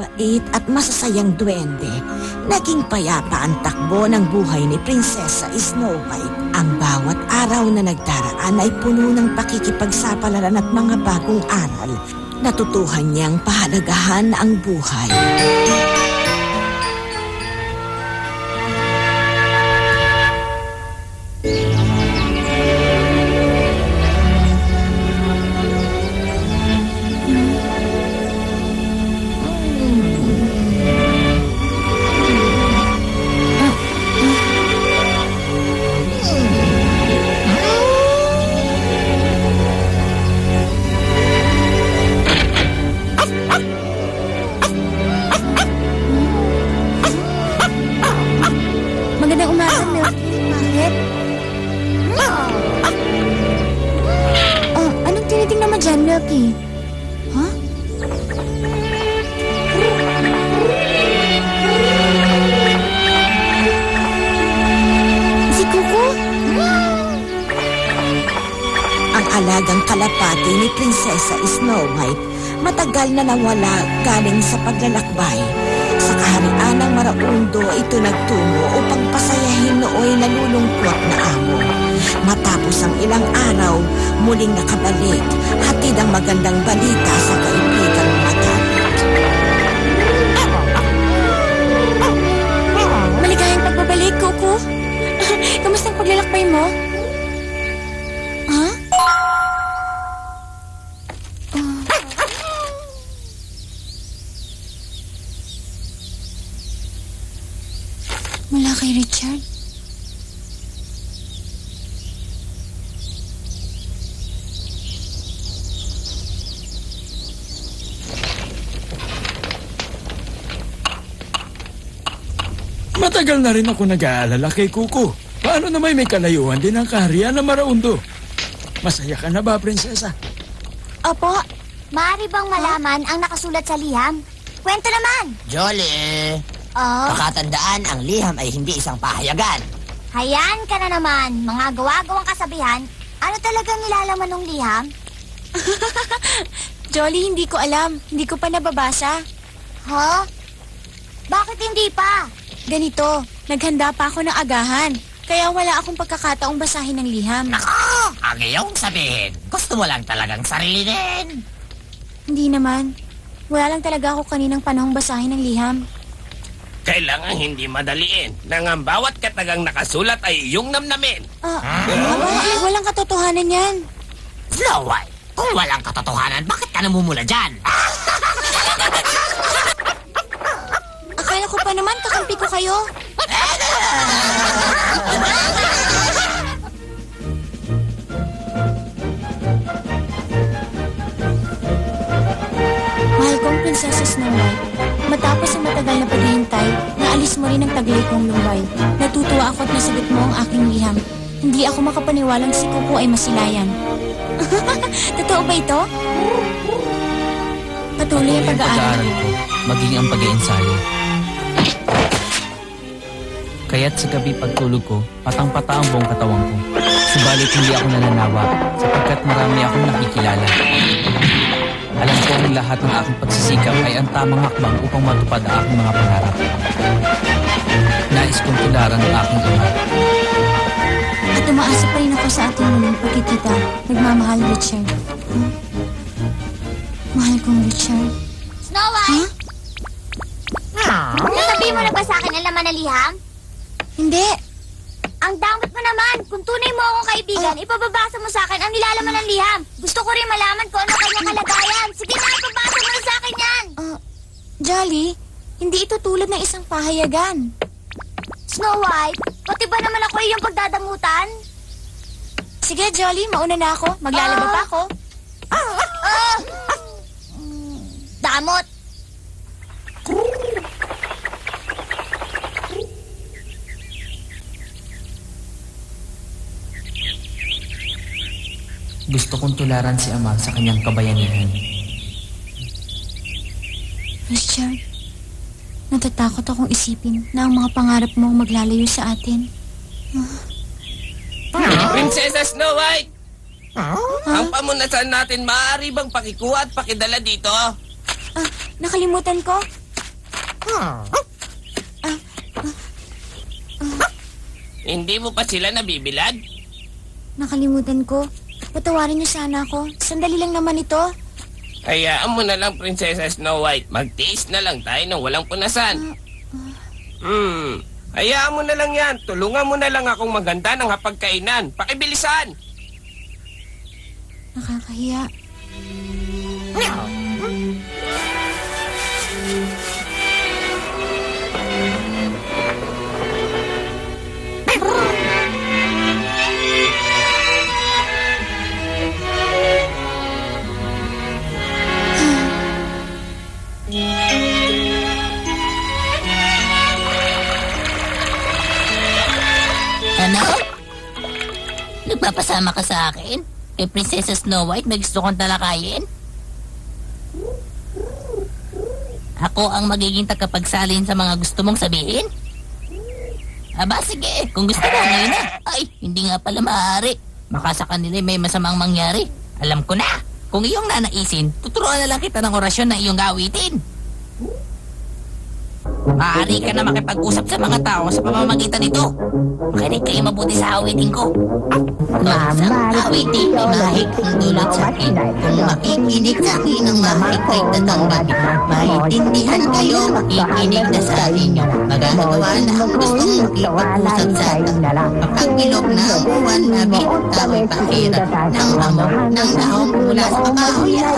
Bait at masasayang duwende, naging payapa ang takbo ng buhay ni Prinsesa Snow White. Ang bawat araw na nagdaraan ay puno ng pakikipagsapalaran at mga bagong aral. Natutuhan niyang pahalagahan ang buhay. Matagal na nawala galing sa paglalakbay. Sa kaharian ng Maraundo ito nagtungo upang pasayahin nooy nalulungkot na amo. Matapos ang ilang araw, muling nakabalik, hatid ang magandang balita sa kaibigang matapit. Maligayang pagbabalik, Kuko. Kamusta ang paglalakbay mo? Matagal na rin ako nag-aalala kay Kuko. Paano naman may kalayuan din ang kaharian ng Maraundo? Masaya ka na ba, prinsesa? Opo. Maaari bang malaman ang nakasulat sa liham? Kwento naman! Jolly, Oh, pakatandaan ang liham ay hindi isang pahayagan. hayaan ka na naman. Mga gawa-gawang kasabihan. Ano talaga nilalaman ng liham? Jolly, hindi ko alam. Hindi ko pa nababasa. Ha? Bakit hindi pa? Ganito, naghanda pa ako ng agahan. Kaya wala akong pagkakataong basahin ng liham. Nako! Ang iyong sabihin, gusto mo lang talagang sarilinin. Hindi naman. Wala lang talaga ako kaninang panahong basahin ng liham. Kailangan hindi madaliin nang ang bawat katagang nakasulat ay iyong namnamin. Ah, aba, walang katotohanan yan. Snow White, kung walang katotohanan, bakit ka namumula dyan? Akala ko pa naman kakampi ko kayo. Mahal kong Prinsesa Snow White, matapos ang matagal na paghihintay, naalis mo rin ang taglay kong lumbay. Natutuwa ako at nasagot mo ang aking liham. Hindi ako makapaniwalang si Kuko ay masilayan. Totoo ba ito? Patuloy ang pag-aaral maging ang pag-iensayo. Kaya't sa gabi pagtulog ko, patang-pata ang buong katawan ko. Subalit hindi ako nananawa, sapagkat marami akong nakikilala. Alam ko ang lahat ng aking pagsisikap ay ang tamang hakbang upang matupad ang aking mga pangarap. Nais kong tularan ang aking ama. At umaasa pa rin ako sa ating muling pagkikita. Nagmamahal, Richard. Hmm? Mahal kong Richard. Snow White! Nasabi mo na ba sa akin ang laman ng liham? Hindi. Ang damot mo naman! Kung tunay mo akong kaibigan, ipababasa mo sa akin ang nilalaman ng liham. Gusto ko rin malaman kung ano kanyang kalagayan. Sige na, ipabasa mo na sa akin yan! Ah, Jolly, hindi ito tulad ng isang pahayagan. Snow White, pati ba naman ako iyong pagdadamutan? Sige, Jolly, mauna na ako. Maglalaba pa ako. Ah! Mm, Damot! Gusto kong tularan si ama sa kanyang kabayanihan. Richard, natatakot akong isipin na ang mga pangarap mo maglalayo sa atin. Prinsesa Snow White! Ang pamunasan natin maaari bang pakikuha at pakidala dito? Ah, nakalimutan ko. Hindi mo pa sila nabibilad? Nakalimutan ko. Patawarin niyo sana ako. Sandali lang naman ito. Hayaan mo na lang, Prinsesa Snow White. Magtiis na lang tayo ng walang punasan. Hmm. Hayaan mo na lang yan. Tulungan mo na lang akong maganda ng hapagkainan. Pakibilisan! Nakakahiya. Ano? Nagpapasama ka sa akin? Kay Prinsesa Snow White may gusto kong talakayin? Ako ang magiging tagapagsalin sa mga gusto mong sabihin? Aba, sige. Kung gusto mo, ngayon na. Ay, hindi nga pala maaari. Baka sa kanila may masamang mangyari. Alam ko na. Kung iyong nanaisin, tuturuan na lang kita ng orasyon na iyong gawitin. Maaari ka na makipag-usap sa mga tao sa pamamagitan nito. Makinig kayo mabuti sa awitin ko. Isang awitin ay mahig ang dulot sa akin. Kung makikinig sa akin ang mahig ay tatanggap. Maintindihan kayo, makikinig na sa inyo. Magagawa na ang gustong makipag-usap sa atin. Pagkakilog na ang buwan namin, tao'y pakirap ng amok ng dahong mula sa kakahuyan.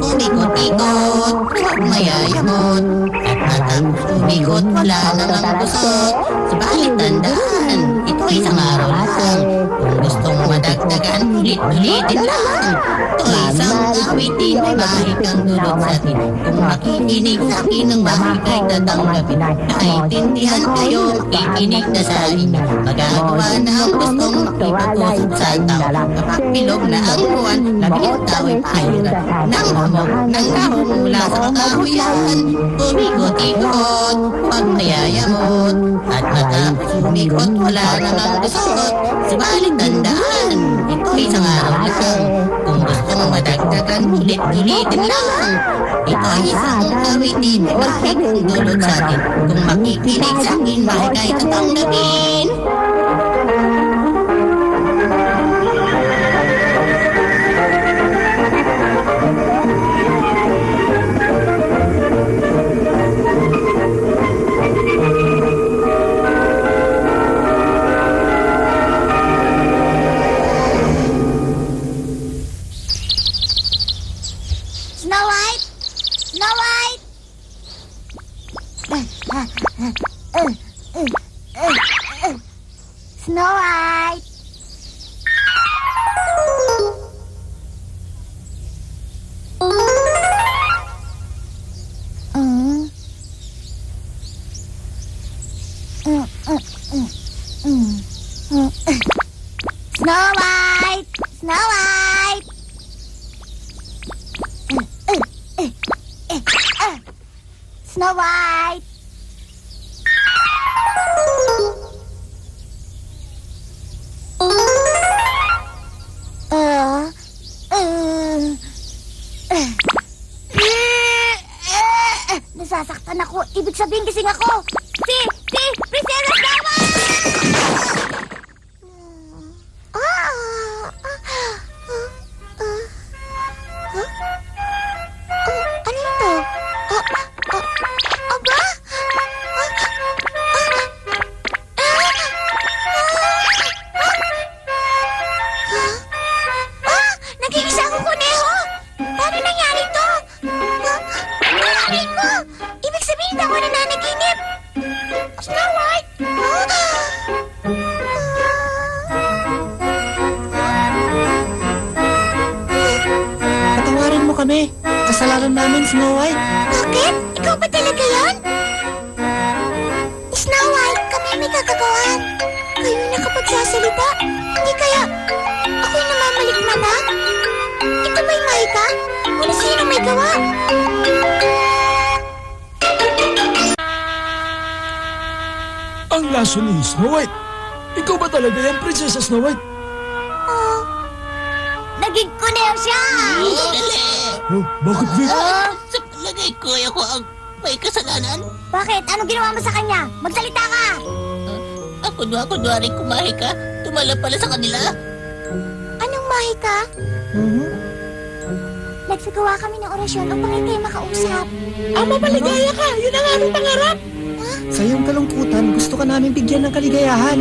Umikot-ikot, huwag mayayamot. At matapos umikot, wala namang gusot. Subalit tandaan, ito ay isang araw lang. Kung gustong madagdagan, ulit-ulitin lang. Ito ay isang awitin may mahig ang dulot sa atin. Kung makikinig sa akin ng mahig ay tatanggapin. Naintindihan kayo, makikinig na sa inyo. Magagawa na ang gustong makipag-usap sa tao. Kapag bilog na ang buwan, labi ang tao ay pahirap. Nang hamog, nang nahong mula sa kakahuyan. Umikot-ikot, huwag mayayamot. At matapos umikot, wala namang gusot. Subalit tandaan, ito ay isang araw lang. Kung gusto mong madagdagan, ulit-ulitin lang. Ito ay isang awitin, mahig ang dulot sa atin. Kung makikinig sa akin, mahig ay tatanggapin. Snow White! Sabihin kasing ako. Namin, Snow White. Bakit? Ikaw ba talaga yan? Snow White, kami may kagagawan. Kayo yung nakapagsasalita. Hindi kaya ako'y namamalikmata? Ito ba'y Maika? Kung sino may gawa? Ang laso ni Snow White. Ikaw ba talaga yan, Prinsesa Snow White? Naging kuneho siya! Oh, bakit, Vic? Ah, sa palagay ko, ako ang may kasalanan. Bakit? Ano ginawa mo sa kanya? Magsalita ka! Ako na ako kunwari kumahi ka. Tumala pala sa kanila. Anong mahi ka? Nagsagawa kami ng orasyon upang hindi makausap. Ama, maligaya ka! Yun ang aming pangarap! Sa iyong kalungkutan, gusto ka namin bigyan ng kaligayahan.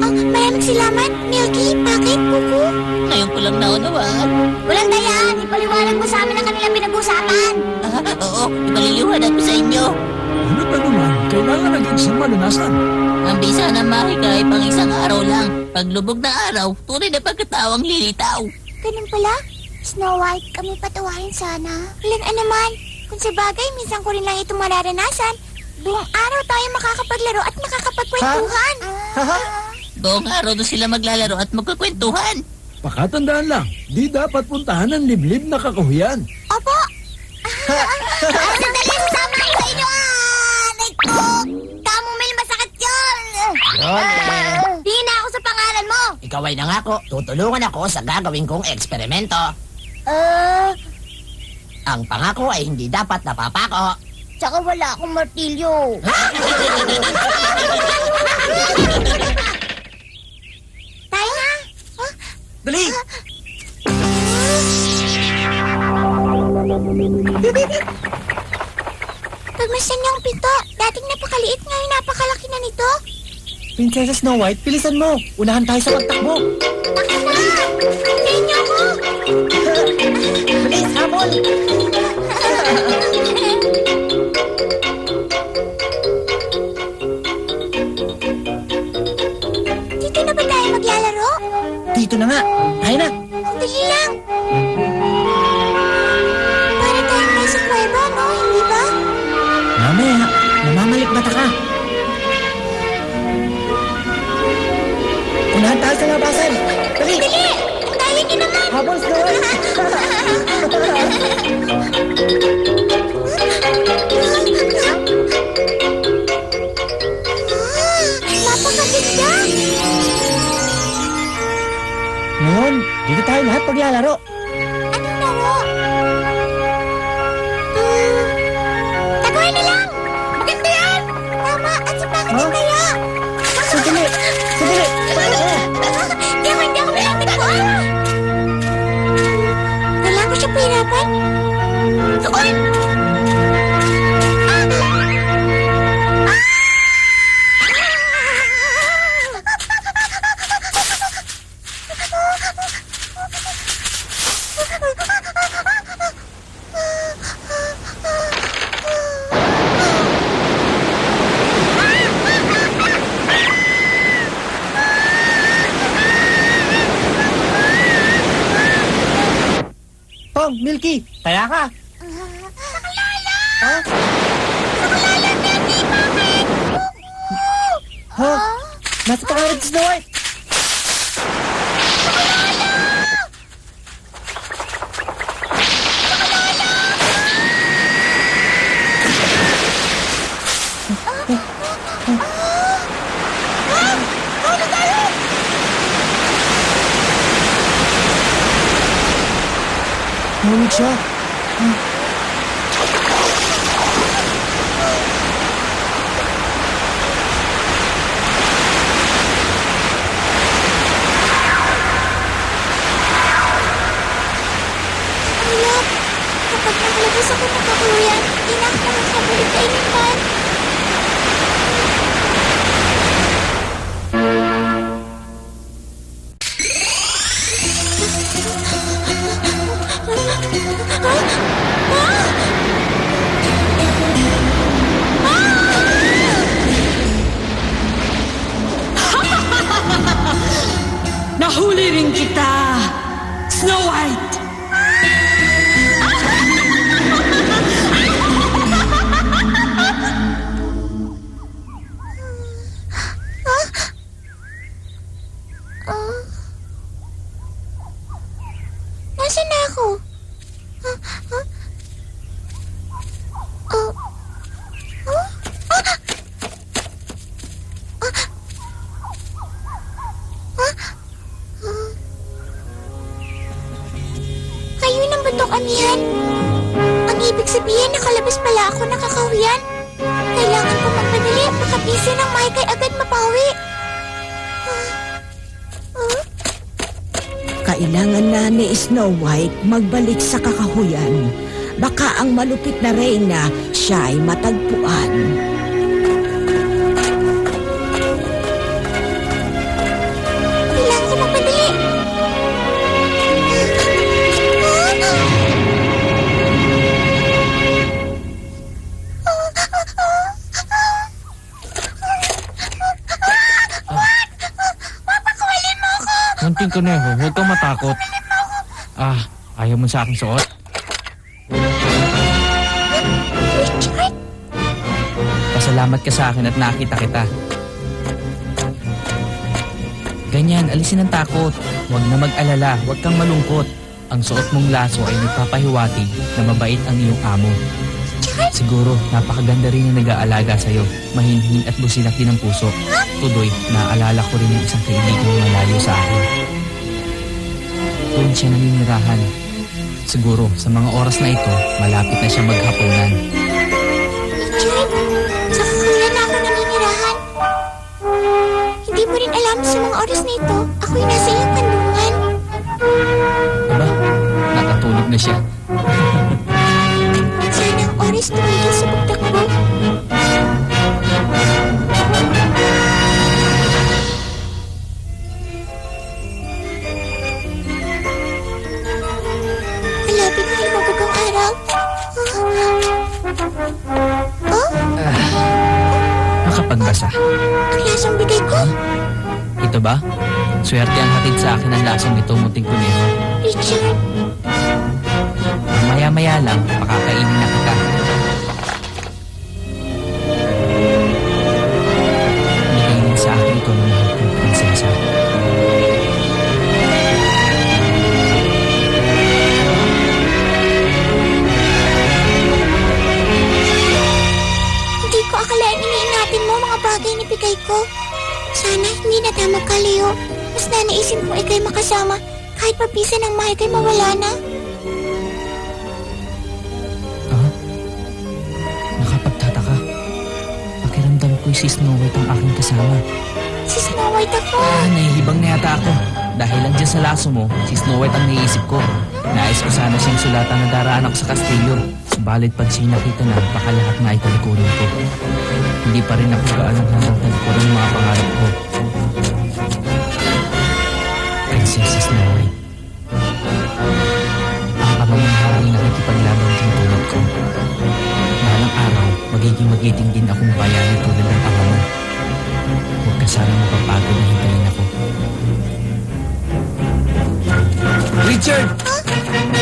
Oh, maraming salamat, Milky. Bakit, Kuku? Ngayon ko lang naunawaan. Walang dayaan. Ipaliwanag mo sa amin ang kanilang pinag-usapan. Ah, oo, ibaliliwanag ko sa inyo. Ano pa naman, kailangan ng isang malunasan. Ang bisa ng mahika ay pang isang araw lang. Paglubog na araw, tunay na pagkatawang lilitaw. Ganun pala? Snow White, kami patawarin sana. Walang anuman. Kung sa bagay, minsan ko rin lang ito mararanasan. Buong araw tayo makakapaglaro at makakapagkwentuhan. Haha. Buong araw doon sila maglalaro at magkukwentuhan. Pakatandaan lang, di dapat puntahan ng liblib na kakahuyan. Opo! Ay, sandali! Sasama ako sa inyo! Ah! Aray ko! Kamumil masakit yun! Di na ako sa pangalan mo! Ikaw ay nangako, tutulungan ako sa gagawin kong eksperimento. Ah, Ang pangako ay hindi dapat napapako. Tsaka wala akong martilyo. Tayo na! Dali! Pagmasyan niyo ang pinto. Dating napakaliit ngayon napakalaki na nito. Princess Snow White, bilisan mo! Unahan tayo sa pagtakbo! Ako na! Hintayin niyo ako! Bilis, hamon! dito tayo lahat paglalaro. Anong laro? Hmm, taguan na lang! Maganda yan! Tama, at sa bakit Huh? kaya? Sandali! Sandali! Hindi ako, hindi ako malapit ko! Kailangan ko siya pahirapan? Doon! Pong, Milky, kaya ka! Ha? Ha? Nasa pangarap si Snow White! Ngunit siya. Nahuli rin kita! Snow White! Ng bundok amihan. Ang ibig sabihin, nakalabas pala ako nakakauwi kahuyan. Kailangan ko magpadali. Baka busy ng Mike ay agad mapawi. Kailangan na ni Snow White magbalik sa kakahuyan. Baka ang malupit na reyna siya ay matagpuan. Kuneho, huwag kang matakot. Ah, ayaw mo sa aking suot? Pasalamat ka sa akin at nakita kita. Ganyan, alisin ang takot. Huwag na mag-alala, huwag kang malungkot. Ang suot mong laso ay nagpapahiwatig na mabait ang iyong amo. Siguro, napakaganda rin yung nag-aalaga sa'yo. Mahinhin at busilak din ang puso. Tuloy, naaalala ko rin yung isang kaibigan malayo sa akin. Doon siya naninirahan. Siguro, sa mga oras na ito, malapit na siya maghapunan. Richard? Sa kahuyan na ako naninirahan. Hindi mo rin alam sa mga oras na ito, ako'y nasa iyong kandungan. Aba, nakatulog na siya. Oh, Makapagbasa. ang lasang bigay ko. Ito ba? Swerte ang hatid sa akin ng lasong ito, muting kuneho. Richard, Maya-maya lang, pakakainin na kita. Bigay din sa akin ito ng iniinatin mo mga bagay ni bigay ko. Sana hindi na tayo magkalayo. Mas nanaisin kong ikay makasama kahit papisa ng mahal kay mawala na. Ah? Nakapagtataka. Pakiramdam ko'y si Snow White ang aking kasama. White ako. Ah, nahihibang na yata ako. Dahil lang dyan sa laso mo, si Snow White ang naiisip ko. Nais ko sana siyang sulatan na daraan ako sa kastilyo. Subalit pag siya nakita na, baka lahat na ay talikurin ko. Hindi pa rin ako gaanong handang talikurin mga pangarap ko. Prinsesa Snow White. Ang amang mahaling nakikipaglaban din tulad ko. Balang araw, magiging magiting din akong bayani tulad ng ka sana mapapagod na hintayin ako. Richard!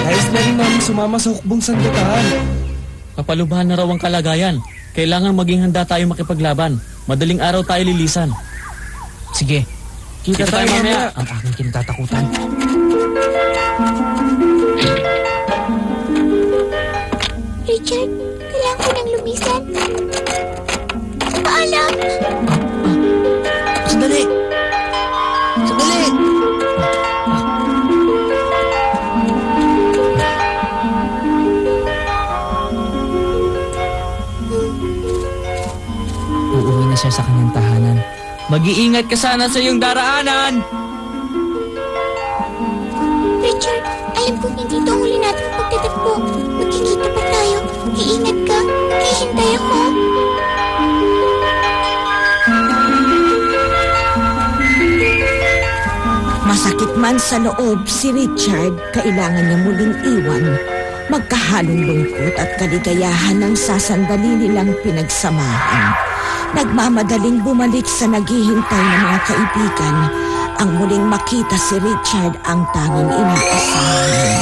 Nais na rin namin sumama sa hukbong sandataan. Kapalubahan na raw ang kalagayan. Kailangan maging handa tayo makipaglaban. Madaling araw tayo lilisan. Sige, Kita, tayo mamaya. ang aking kinatatakutan. Richard, kailangan ko ng lumisan. Mag-iingat ka sana sa iyong daraanan. Richard, alam kong hindi ito ang huli nating pagtatagpo. Magkikita pa tayo. Iingat ka. Hihintay ako. Masakit man sa loob si Richard, kailangan niya muling iwan. Magkahalong lungkot at kaligayahan ng sasandali nilang pinagsamahan. Nagmamadaling bumalik sa naghihintay ng mga kaibigan. Ang muling makita si Richard ang tanging inaasahan.